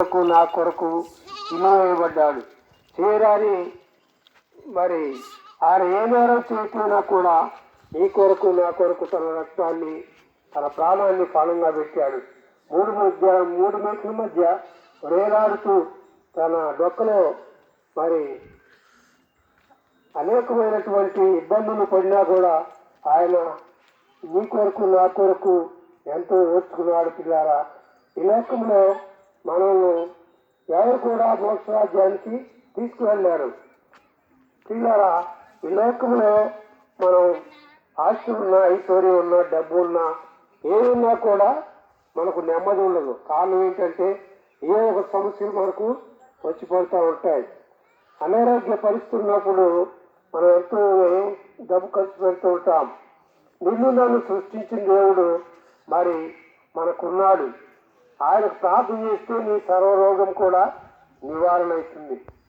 కొరకు నా కొరకు ఇమవేయబడ్డాడు చేయరాని మరి ఆయన ఏ నేరం చేసినా కూడా నీ కొరకు నా కొరకు తన రక్తాన్ని తన ప్రాణాన్ని ఫలంగా పెట్టాడు. మూడు మధ్య మూడు మెట్ల మధ్య వేలాడుతూ తన డొక్కలో మరి అనేకమైనటువంటి ఇబ్బందులు పడినా కూడా ఆయన నీ కొరకు నా కొరకు ఎంతో ఓర్చుకున్నాడు పిల్లారా. ఈ లోకంలో మనం కూడా మోక్షరాజ్యానికి తీసుకువెళ్ళారు. పిల్లరా ఈ లోకంలో మనం ఆస్తి ఉన్నా ఐశ్వర్యం ఉన్నా డబ్బు ఉన్నా ఏమున్నా కూడా మనకు నెమ్మది ఉండదు. కారణం ఏంటంటే ఏ ఒక సమస్యలు మనకు వచ్చి పడుతూ ఉంటాయి. అనారోగ్య పరిస్థితి ఉన్నప్పుడు మనం ఎంతో డబ్బు ఖర్చు పెడుతూ ఉంటాం. నిన్ను నన్ను సృష్టించిన దేవుడు మరి మనకున్నాడు. ఆయనకు ప్రార్థన చేస్తే నీ సర్వరోగం కూడా నివారణ అవుతుంది